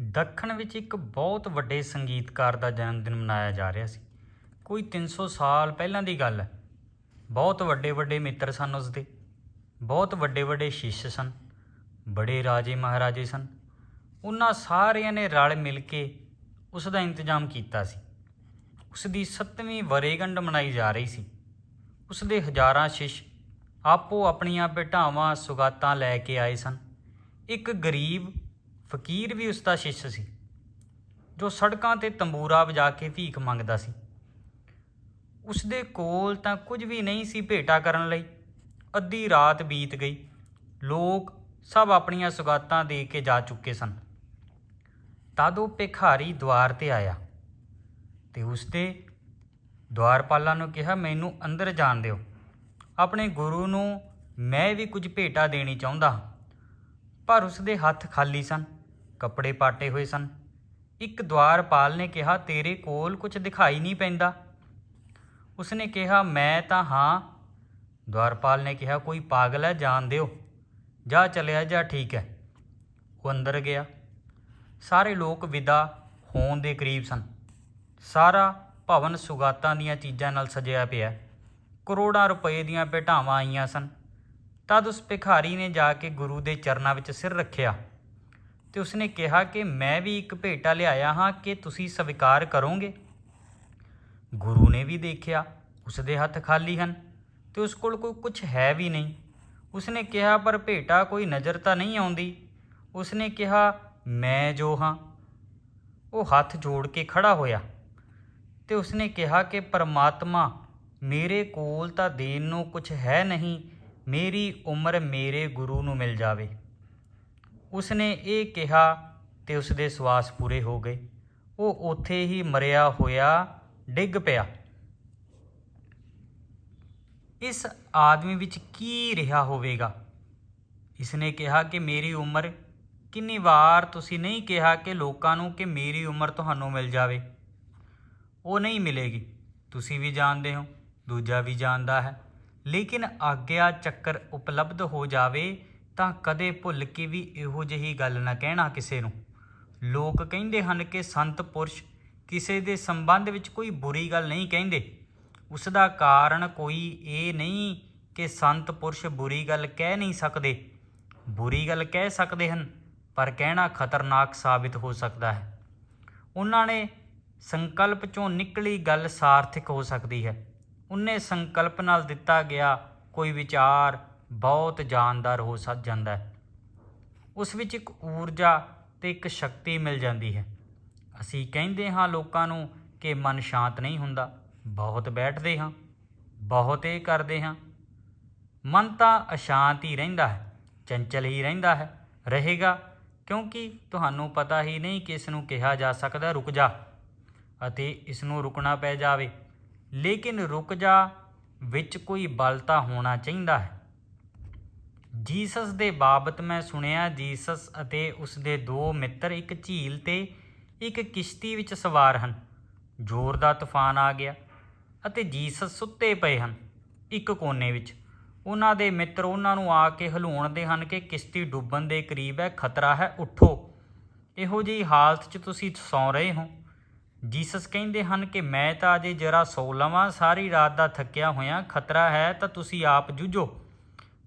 ਦੱਖਣ ਵਿੱਚ ਇੱਕ ਬਹੁਤ ਵੱਡੇ ਸੰਗੀਤਕਾਰ ਦਾ ਜਨਮ ਦਿਨ ਮਨਾਇਆ ਜਾ ਰਿਹਾ ਸੀ। ਕੋਈ 300 ਸਾਲ ਪਹਿਲਾਂ ਦੀ ਗੱਲ ਹੈ। ਬਹੁਤ ਵੱਡੇ ਵੱਡੇ ਮਿੱਤਰ ਸਨ ਉਸਦੇ ਬਹੁਤ ਵੱਡੇ ਵੱਡੇ ਸ਼ਿਸ਼ ਸਨ। ਬੜੇ ਰਾਜੇ ਮਹਾਰਾਜੇ ਸਨ। ਉਹਨਾਂ ਸਾਰਿਆਂ ਨੇ ਰਲ ਮਿਲ ਕੇ ਉਸ ਦਾ ਇੰਤਜ਼ਾਮ ਕੀਤਾ ਸੀ। ਉਸ ਦੀ 7ਵੀਂ ਵਰੇਗੰਢ ਮਨਾਈ ਜਾ ਰਹੀ ਸੀ। ਉਸ ਦੇ ਹਜ਼ਾਰਾਂ ਸ਼ਿਸ਼ ਆਪੋ ਆਪਣੀਆਂ ਭੇਟਾਵਾਂ, ਸੁਗਾਤਾਂ ਲੈ ਕੇ ਆਏ ਸਨ। ਇੱਕ ਗਰੀਬ ਫਕੀਰ ਵੀ ਉਸ ਦਾ ਸ਼ਿਸ਼ ਸੀ, ਜੋ ਸੜਕਾਂ ਤੇ ਤੰਬੂਰਾ ਵਜਾ ਕੇ ਭੀਖ ਮੰਗਦਾ ਸੀ। ਉਸ ਦੇ ਕੋਲ ਤਾਂ ਕੁਝ ਵੀ ਨਹੀਂ ਸੀ ਭੇਟਾ ਕਰਨ ਲਈ। ਅੱਧੀ ਰਾਤ ਬੀਤ ਗਈ, ਲੋਕ ਸਭ ਆਪਣੀਆਂ ਸੁਗਾਤਾਂ ਦੇ ਕੇ ਜਾ ਚੁੱਕੇ ਸਨ। ਤਦ ਉਹ ਭਿਖਾਰੀ ਦੁਆਰ ਤੇ ਆਇਆ ਤੇ ਉਸ ਦੇ ਦੁਆਰਪਾਲਾਂ ਨੂੰ ਕਿਹਾ, ਮੈਨੂੰ ਅੰਦਰ ਜਾਣ ਦਿਓ। ਆਪਣੇ ਗੁਰੂ ਨੂੰ ਮੈਂ ਵੀ ਕੁਝ ਭੇਟਾ ਦੇਣੀ ਚਾਹੁੰਦਾ ਹਾਂ। ਪਰ ਉਸਦੇ ਹੱਥ ਖਾਲੀ ਸਨ। ਕੱਪੜੇ ਪਾਟੇ ਹੋਏ ਸਨ। ਇੱਕ ਦੁਆਰਪਾਲ ਨੇ ਕਿਹਾ, ਤੇਰੇ ਕੋਲ ਕੁਝ ਦਿਖਾਈ ਨਹੀਂ ਪੈਂਦਾ। ਉਸਨੇ ਕਿਹਾ, ਮੈਂ ਤਾਂ ਹਾਂ। ਦੁਆਰਪਾਲ ਨੇ ਕਿਹਾ, ਕੋਈ ਪਾਗਲ ਹੈ, ਜਾਣ ਦਿਓ। ਜਾ ਚਲਿਆ ਜਾ, ਠੀਕ ਹੈ। ਉਹ ਅੰਦਰ ਗਿਆ। ਸਾਰੇ ਲੋਕ ਵਿਦਾ ਹੋਣ ਦੇ ਕਰੀਬ ਸਨ। ਸਾਰਾ ਭਵਨ ਸੁਗਾਤਾਂ ਦੀਆਂ ਚੀਜ਼ਾਂ ਨਾਲ ਸਜਿਆ ਪਿਆ। ਕਰੋੜਾਂ ਰੁਪਏ ਦੀਆਂ ਭੇਟਾਵਾਂ ਆਈਆਂ ਸਨ। ਤਦ ਉਸ ਭਿਖਾਰੀ ਨੇ ਜਾ ਕੇ ਗੁਰੂ ਦੇ ਚਰਨਾਂ ਵਿੱਚ ਸਿਰ ਰੱਖਿਆ। ਤੇ ਉਸਨੇ ਕਿਹਾ ਕਿ ਮੈਂ ਵੀ ਇੱਕ ਭੇਟਾ ਲਿਆਇਆ ਹਾਂ ਕਿ ਤੁਸੀਂ ਸਵੀਕਾਰ ਕਰੋਗੇ। ਗੁਰੂ ਨੇ ਵੀ ਦੇਖਿਆ, ਉਸਦੇ ਹੱਥ ਖਾਲੀ ਹਨ ਤੇ ਉਸ ਕੋਲ ਕੋਈ ਕੁਝ ਹੈ ਵੀ ਨਹੀਂ। ਉਸਨੇ ਕਿਹਾ, ਪਰ ਭੇਟਾ ਕੋਈ ਨਜ਼ਰ ਤਾਂ ਨਹੀਂ ਆਉਂਦੀ। ਉਸਨੇ ਕਿਹਾ, ਮੈਂ ਜੋ ਹਾਂ। ਉਹ ਹੱਥ ਜੋੜ ਕੇ ਖੜਾ ਹੋਇਆ ਤੇ ਉਸਨੇ ਕਿਹਾ ਕਿ, ਪਰਮਾਤਮਾ, ਮੇਰੇ ਕੋਲ ਤਾਂ ਦੇਣ ਨੂੰ ਕੁਝ ਹੈ ਨਹੀਂ। ਮੇਰੀ ਉਮਰ ਮੇਰੇ ਗੁਰੂ ਨੂੰ ਮਿਲ ਜਾਵੇ। ਉਸਨੇ ਇਹ ਕਿਹਾ ਤੇ ਉਸਦੇ ਸਵਾਸ ਪੂਰੇ ਹੋ ਗਏ। ਉਹ ਉੱਥੇ ਹੀ ਮਰਿਆ ਹੋਇਆ ਡਿੱਗ ਪਿਆ। ਇਸ ਆਦਮੀ ਵਿੱਚ ਕੀ ਰਿਹਾ ਹੋਵੇਗਾ? ਇਸਨੇ ਕਿਹਾ ਕਿ ਮੇਰੀ ਉਮਰ ਕਿੰਨੀ ਵਾਰ ਤੁਸੀਂ ਨਹੀਂ ਕਿਹਾ ਕਿ ਲੋਕਾਂ ਨੂੰ ਕਿ ਮੇਰੀ ਉਮਰ ਤੁਹਾਨੂੰ ਮਿਲ ਜਾਵੇ। ਉਹ ਨਹੀਂ ਮਿਲੇਗੀ। ਤੁਸੀਂ ਵੀ ਜਾਣਦੇ ਹੋ, ਦੂਜਾ ਵੀ ਜਾਣਦਾ ਹੈ। ਲੇਕਿਨ ਆਗਿਆ ਚੱਕਰ ਉਪਲਬਧ ਹੋ ਜਾਵੇ ਤਾਂ ਕਦੇ ਭੁੱਲ ਕੇ ਵੀ ਇਹੋ ਜਿਹੀ ਗੱਲ ਨਾ ਕਹਿਣਾ ਕਿਸੇ ਨੂੰ। ਲੋਕ ਕਹਿੰਦੇ ਹਨ ਕਿ ਸੰਤ ਪੁਰਸ਼ ਕਿਸੇ ਦੇ ਸੰਬੰਧ ਵਿੱਚ ਕੋਈ ਬੁਰੀ ਗੱਲ ਨਹੀਂ ਕਹਿੰਦੇ। ਉਸ ਦਾ ਕਾਰਨ ਕੋਈ ਇਹ ਨਹੀਂ ਕਿ ਸੰਤ ਪੁਰਸ਼ ਬੁਰੀ ਗੱਲ ਕਹਿ ਨਹੀਂ ਸਕਦੇ। ਬੁਰੀ ਗੱਲ ਕਹਿ ਸਕਦੇ ਹਨ, ਪਰ ਕਹਿਣਾ ਖਤਰਨਾਕ ਸਾਬਿਤ ਹੋ ਸਕਦਾ ਹੈ। ਉਹਨਾਂ ਨੇ ਸੰਕਲਪ ਚੋਂ ਨਿਕਲੀ ਗੱਲ ਸਾਰਥਿਕ ਹੋ ਸਕਦੀ ਹੈ। ਉਹਨੇ ਸੰਕਲਪ ਨਾਲ ਦਿੱਤਾ ਗਿਆ ਕੋਈ ਵਿਚਾਰ ਬਹੁਤ ਜਾਨਦਾਰ ਹੋ ਸਕ ਜਾਂਦਾ ਹੈ। ਉਸ ਵਿੱਚ ਇੱਕ ਊਰਜਾ ਤੇ ਇੱਕ ਸ਼ਕਤੀ ਮਿਲ ਜਾਂਦੀ ਹੈ। ਅਸੀਂ ਕਹਿੰਦੇ ਹਾਂ ਲੋਕਾਂ ਨੂੰ ਕਿ ਮਨ ਸ਼ਾਂਤ ਨਹੀਂ ਹੁੰਦਾ, ਬਹੁਤ ਬੈਠਦੇ ਹਾਂ, ਬਹੁਤ ਇਹ ਕਰਦੇ ਹਾਂ। ਮਨ ਤਾਂ ਅਸ਼ਾਂਤ ਹੀ ਰਹਿੰਦਾ ਹੈ, ਚੰਚਲ ਹੀ ਰਹਿੰਦਾ ਹੈ, ਰਹੇਗਾ, ਕਿਉਂਕਿ ਤੁਹਾਨੂੰ ਪਤਾ ਹੀ ਨਹੀਂ ਕਿ ਇਸ ਨੂੰ ਕਿਹਾ ਜਾ ਸਕਦਾ ਰੁਕ ਜਾ ਅਤੇ ਇਸ ਨੂੰ ਰੁਕਣਾ ਪੈ ਜਾਵੇ। ਲੇਕਿਨ ਰੁਕ ਜਾ ਵਿੱਚ ਕੋਈ ਬਲ ਤਾਂ ਹੋਣਾ ਚਾਹੀਦਾ ਹੈ। ਜੀਸਸ ਦੇ ਬਾਬਤ ਮੈਂ ਸੁਣਿਆ, ਜੀਸਸ ਅਤੇ ਉਸ ਦੇ ਦੋ ਮਿੱਤਰ ਇੱਕ ਝੀਲ ਤੇ ਇੱਕ ਕਿਸ਼ਤੀ ਵਿੱਚ ਸਵਾਰ ਹਨ। ਜ਼ੋਰ ਦਾ ਤੂਫਾਨ ਆ ਗਿਆ ਅਤੇ ਜੀਸਸ ਸੁੱਤੇ ਪਏ ਹਨ ਇੱਕ ਕੋਨੇ ਵਿੱਚ। ਉਹਨਾਂ ਦੇ ਮਿੱਤਰ ਉਹਨਾਂ ਨੂੰ ਆ ਕੇ ਹਲੂਣਦੇ ਹਨ ਕਿ ਕਿਸ਼ਤੀ ਡੁੱਬਣ ਦੇ ਕਰੀਬ ਹੈ, ਖਤਰਾ ਹੈ, ਉੱਠੋ। ਇਹੋ ਜਿਹੀ ਹਾਲਤ 'ਚ ਤੁਸੀਂ ਸੌਂ ਰਹੇ ਹੋ। ਜੀਸਸ ਕਹਿੰਦੇ ਹਨ ਕਿ ਮੈਂ ਤਾਂ ਅਜੇ ਜਰਾ ਸੌ ਲਵਾਂ, ਸਾਰੀ ਰਾਤ ਦਾ ਥੱਕਿਆ ਹੋਇਆ, ਖਤਰਾ ਹੈ ਤਾਂ ਤੁਸੀਂ ਆਪ ਜੂਝੋ।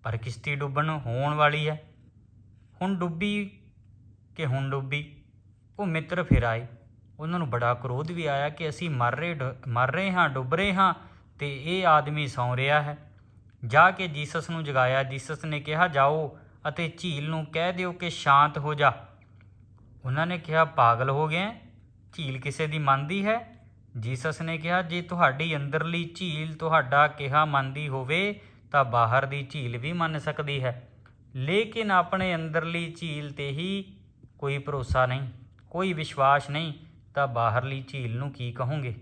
ਪਰ ਕਿਸ਼ਤੀ ਡੁੱਬਣ ਹੋਣ ਵਾਲੀ ਹੈ। ਹੁਣ ਡੁੱਬੀ ਕਿ ਹੁਣ ਡੁੱਬੀ? ਉਹ ਮਿੱਤਰ ਫਿਰ ਆਏ। ਉਹਨਾਂ ਨੂੰ ਬੜਾ ਕ੍ਰੋਧ ਵੀ ਆਇਆ ਕਿ ਅਸੀਂ ਮਰ ਰਹੇ ਡ- ਮਰ ਰਹੇ ਹਾਂ, ਡੁੱਬ ਰਹੇ ਹਾਂ ਤੇ ਇਹ ਆਦਮੀ ਸੌਂ ਰਿਹਾ ਹੈ। ਜਾ ਕੇ ਜੀਸਸ ਨੂੰ ਜਗਾਇਆ। ਜੀਸਸ ਨੇ ਕਿਹਾ, ਜਾਓ ਅਤੇ ਝੀਲ ਨੂੰ ਕਹਿ ਦਿਓ ਕਿ ਸ਼ਾਂਤ ਹੋ ਜਾ। ਉਹਨਾਂ ਨੇ ਕਿਹਾ, ਪਾਗਲ ਹੋ ਗਏ ਝੀਲ ਕਿਸੇ ਦੀ ਮੰਨਦੀ ਹੈ? ਜੀਸਸ ਨੇ ਕਿਹਾ, ਜੇ ਤੁਹਾਡੀ ਅੰਦਰਲੀ ਝੀਲ ਤੁਹਾਡਾ ਕਿਹਾ ਮੰਨਦੀ ਹੋਵੇ ਤਾਂ ਬਾਹਰ ਦੀ ਝੀਲ ਵੀ ਮੰਨ ਸਕਦੀ ਹੈ। ਲੇਕਿਨ ਆਪਣੇ ਅੰਦਰਲੀ ਝੀਲ ਤੇ ਹੀ ਕੋਈ ਭਰੋਸਾ ਨਹੀਂ, ਕੋਈ ਵਿਸ਼ਵਾਸ ਨਹੀਂ, ਤਾਂ ਬਾਹਰਲੀ ਝੀਲ ਨੂੰ ਕੀ ਕਹੋਗੇ?